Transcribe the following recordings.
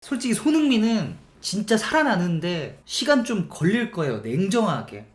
솔직히 손흥민은 진짜 살아나는데 시간 좀 걸릴 거예요. 냉정하게.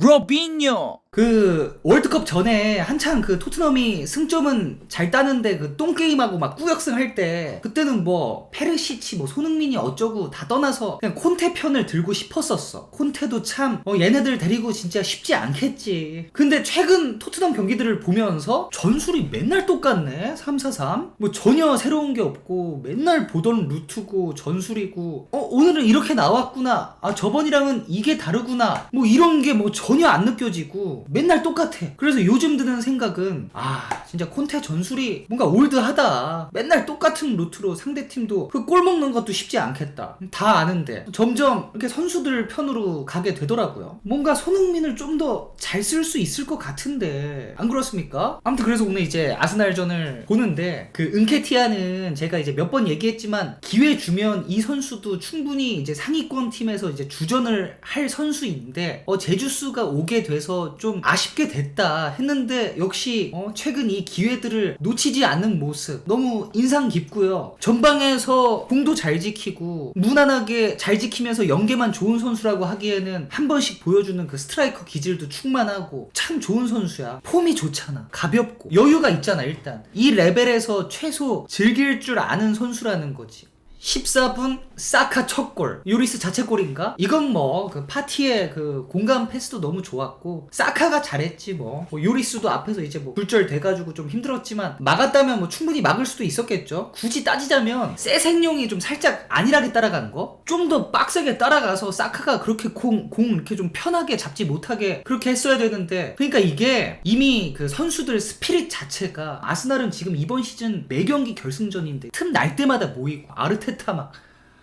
로빈요 그 월드컵 전에 한창 그 토트넘이 승점은 잘 따는데 그 똥 게임하고 막 꾸역승 할 때 그때는 뭐 페르시치 뭐 손흥민이 어쩌고 다 떠나서 그냥 콘테 편을 들고 싶었었어. 콘테도 참 어, 얘네들 데리고 진짜 쉽지 않겠지. 근데 최근 토트넘 경기들을 보면서 전술이 맨날 똑같네. 3-4-3. 뭐 전혀 새로운 게 없고 맨날 보던 루트고 전술이고 어 오늘은 이렇게 나왔구나. 아 저번이랑은 이게 다르구나. 뭐 이런 게 뭐 전혀 안 느껴지고 맨날 똑같아. 그래서 요즘 드는 생각은 아 진짜 콘테 전술이 뭔가 올드하다. 맨날 똑같은 루트로 상대 팀도 그 골 먹는 것도 쉽지 않겠다. 다 아는데 점점 이렇게 선수들 편으로 가게 되더라고요. 뭔가 손흥민을 좀 더 잘 쓸 수 있을 것 같은데 안 그렇습니까? 아무튼 그래서 오늘 이제 아스날전을 보는데 그 은케티아는 제가 이제 몇 번 얘기했지만 기회 주면 이 선수도 충분히 이제 상위권 팀에서 이제 주전을 할 선수인데 어 제주스가 오게 돼서 좀 아쉽게 됐다 했는데 역시 어 최근 이 기회들을 놓치지 않는 모습 너무 인상 깊고요. 전방에서 공도 잘 지키고 무난하게 잘 지키면서 연계만 좋은 선수라고 하기에는 한 번씩 보여주는 그 스트라이커 기질도 충만하고 참 좋은 선수야. 폼이 좋잖아. 가볍고 여유가 있잖아 일단. 이 레벨에서 최소 즐길 줄 아는 선수라는 거지. 14분 사카 첫 골. 요리스 자체골인가? 이건 뭐 그 파티의 그 공간 패스도 너무 좋았고 사카가 잘했지 뭐. 뭐 요리스도 앞에서 이제 뭐 굴절 돼가지고 좀 힘들었지만 막았다면 뭐 충분히 막을 수도 있었겠죠. 굳이 따지자면 세생용이 좀 살짝 안일하게 따라간 거? 좀 더 빡세게 따라가서 사카가 그렇게 공, 공 이렇게 좀 편하게 잡지 못하게 그렇게 했어야 되는데 그러니까 이게 이미 그 선수들 스피릿 자체가 아스날은 지금 이번 시즌 매경기 결승전인데 틈 날 때마다 모이고 아르테 타막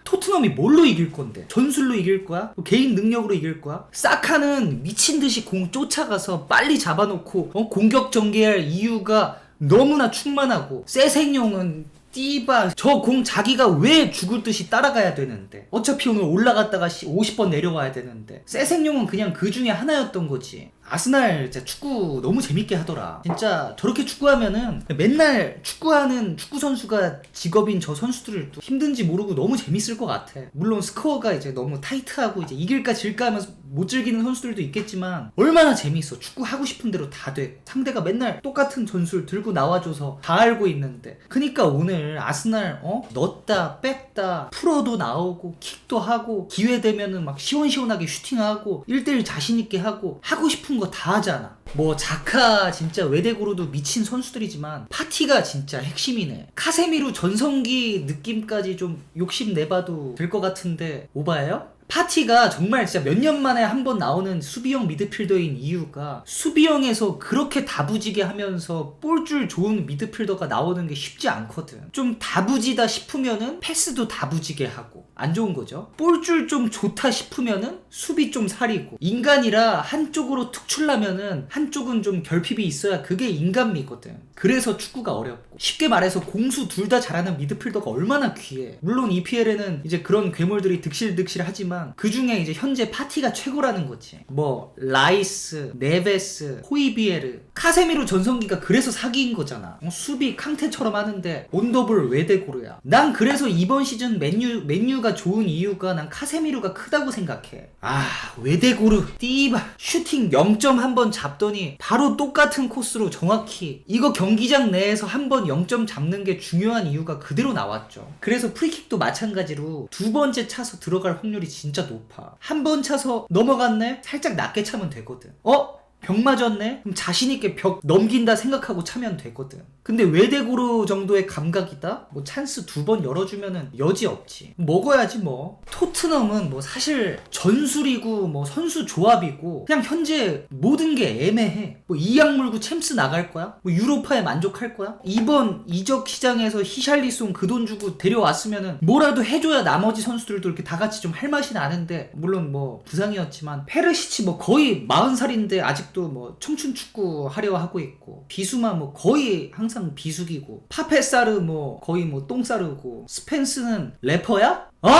토트넘이 뭘로 이길 건데? 전술로 이길 거야? 뭐 개인 능력으로 이길 거야? 사카는 미친 듯이 공 쫓아가서 빨리 잡아놓고 어? 공격 전개할 이유가 너무나 충만하고 세생용은 띠바 저 공 자기가 왜 죽을 듯이 따라가야 되는데 어차피 오늘 올라갔다가 50번 내려와야 되는데 세생용은 그냥 그 중에 하나였던 거지 아스날 진짜 축구 너무 재밌게 하더라. 진짜 저렇게 축구하면은 맨날 축구하는 축구 선수가 직업인 저 선수들도 힘든지 모르고 너무 재밌을 것 같아. 물론 스코어가 이제 너무 타이트하고 이제 이길까 질까 하면서 못 즐기는 선수들도 있겠지만 얼마나 재밌어. 축구 하고 싶은 대로 다 돼. 상대가 맨날 똑같은 전술 들고 나와줘서 다 알고 있는데. 그니까 오늘 아스날 어? 넣었다 뺐다 풀어도 나오고 킥도 하고 기회 되면은 막 시원시원하게 슈팅하고 1대1 자신 있게 하고 하고 싶은 거 다 하잖아 뭐 자카 진짜 외대고로도 미친 선수들이지만 파티가 진짜 핵심이네 카세미루 전성기 느낌까지 좀 욕심 내봐도 될 것 같은데 오바예요? 파티가 정말 진짜 몇 년 만에 한 번 나오는 수비형 미드필더인 이유가 수비형에서 그렇게 다부지게 하면서 볼줄 좋은 미드필더가 나오는 게 쉽지 않거든. 좀 다부지다 싶으면은 패스도 다부지게 하고 안 좋은 거죠. 볼줄 좀 좋다 싶으면은 수비 좀 사리고 인간이라 한쪽으로 특출나면은 한쪽은 좀 결핍이 있어야 그게 인간미거든. 그래서 축구가 어렵고 쉽게 말해서 공수 둘 다 잘하는 미드필더가 얼마나 귀해. 물론 EPL에는 이제 그런 괴물들이 득실득실 하지만 그 중에 이제 현재 파티가 최고라는 거지. 뭐 라이스, 네베스, 호이비에르, 카세미로 전성기가 그래서 사기인 거잖아. 어, 수비 캉테처럼 하는데 온더블 외대고르야. 난 그래서 이번 시즌 맨유 맨유가 좋은 이유가 난 카세미루가 크다고 생각해. 아 외대고르 띠바 슈팅 0점 한 번 잡더니 바로 똑같은 코스로 정확히 이거 경기장 내에서 한 번 0점 잡는 게 중요한 이유가 그대로 나왔죠. 그래서 프리킥도 마찬가지로 두 번째 차서 들어갈 확률이 진짜 높아. 한 번 차서 넘어갔네? 살짝 낮게 차면 되거든. 어? 벽 맞았네? 그럼 자신있게 벽 넘긴다 생각하고 차면 되거든. 근데 외대고루 정도의 감각이다? 뭐 찬스 두 번 열어주면은 여지 없지. 먹어야지 뭐. 토트넘은 뭐 사실 전술이고 뭐 선수 조합이고 그냥 현재 모든 게 애매해. 뭐 이악 물고 챔스 나갈 거야? 뭐 유로파에 만족할 거야? 이번 이적 시장에서 히샬리송 그 돈 주고 데려왔으면은 뭐라도 해줘야 나머지 선수들도 이렇게 다 같이 좀 할 맛이 나는데 물론 뭐 부상이었지만 페르시치 뭐 거의 40살인데 아직도 뭐 청춘 축구 하려 하고 있고 비수마 뭐 거의 항상 비수기고 파페사르 뭐 거의 뭐 똥 싸르고 스펜스는 래퍼야? 어?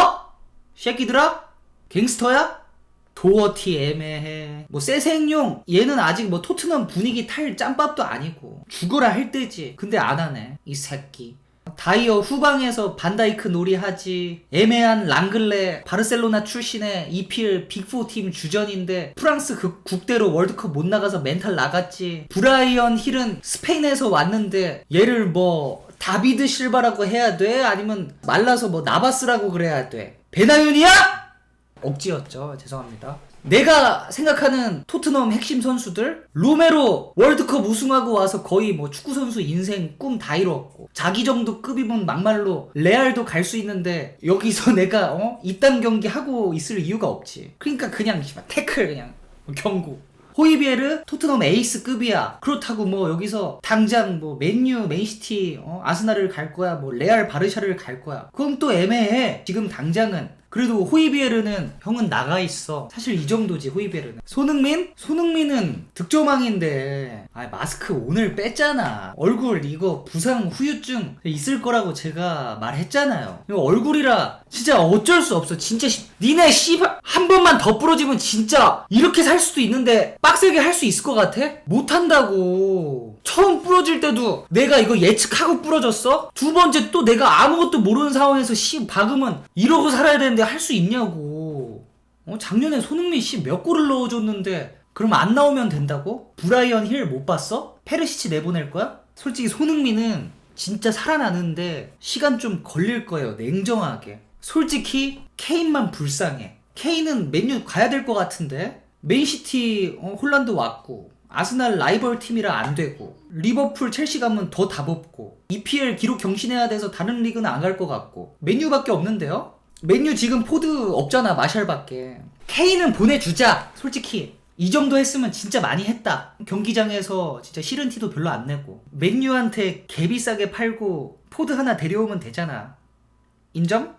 새끼들아? 갱스터야? 도어티 애매해. 뭐 세생용 얘는 아직 뭐 토트넘 분위기 탈 짬밥도 아니고 죽어라 할 때지. 근데 안 하네 이 새끼. 다이어 후방에서 반다이크 놀이하지 애매한 랑글레 바르셀로나 출신의 EPL 빅4 팀 주전인데 프랑스 그 국대로 월드컵 못 나가서 멘탈 나갔지 브라이언 힐은 스페인에서 왔는데 얘를 뭐 다비드 실바라고 해야 돼? 아니면 말라서 뭐 나바스라고 그래야 돼? 베나윤이야? 억지였죠. 죄송합니다. 내가 생각하는 토트넘 핵심 선수들 로메로 월드컵 우승하고 와서 거의 뭐 축구 선수 인생 꿈 다 이뤘고 자기 정도 급이면 막말로 레알도 갈 수 있는데 여기서 내가 어 이딴 경기 하고 있을 이유가 없지. 그러니까 그냥 씨발 태클 그냥 경고. 호이비에르 토트넘 에이스급이야. 그렇다고 뭐 여기서 당장 뭐 맨유, 맨시티, 어, 아스날을 갈 거야. 뭐 레알 바르샤를 갈 거야. 그럼 또 애매해. 지금 당장은 그래도 호이비에르는 형은 나가 있어. 사실 이 정도지 호이비에르는. 손흥민? 손흥민은 득점왕인데 아 마스크 오늘 뺐잖아. 얼굴 이거 부상 후유증 있을 거라고 제가 말했잖아요. 이거 얼굴이라 진짜 어쩔 수 없어. 진짜 씨, 니네 씨발 한 번만 더 부러지면 진짜 이렇게 살 수도 있는데 빡세게 할 수 있을 것 같아? 못 한다고. 처음 부러질 때도 내가 이거 예측하고 부러졌어? 두 번째 또 내가 아무것도 모르는 상황에서 씨 박으면 이러고 살아야 되는데 할 수 있냐고. 어, 작년에 손흥민 씨 몇 골을 넣어줬는데 그럼 안 나오면 된다고? 브라이언 힐 못 봤어? 페르시치 내보낼 거야? 솔직히 손흥민은 진짜 살아나는데 시간 좀 걸릴 거예요. 냉정하게. 솔직히 케인만 불쌍해. 케인은 맨유 가야 될 것 같은데 맨시티 어, 홀란드 왔고 아스날 라이벌 팀이라 안 되고 리버풀 첼시 가면 더 답없고 EPL 기록 경신해야 돼서 다른 리그는 안 갈 것 같고 맨유밖에 없는데요? 맨유 지금 포드 없잖아 마샬밖에 케인은 보내주자 솔직히 이 정도 했으면 진짜 많이 했다 경기장에서 진짜 싫은 티도 별로 안 내고 맨유한테 개비싸게 팔고 포드 하나 데려오면 되잖아 인정?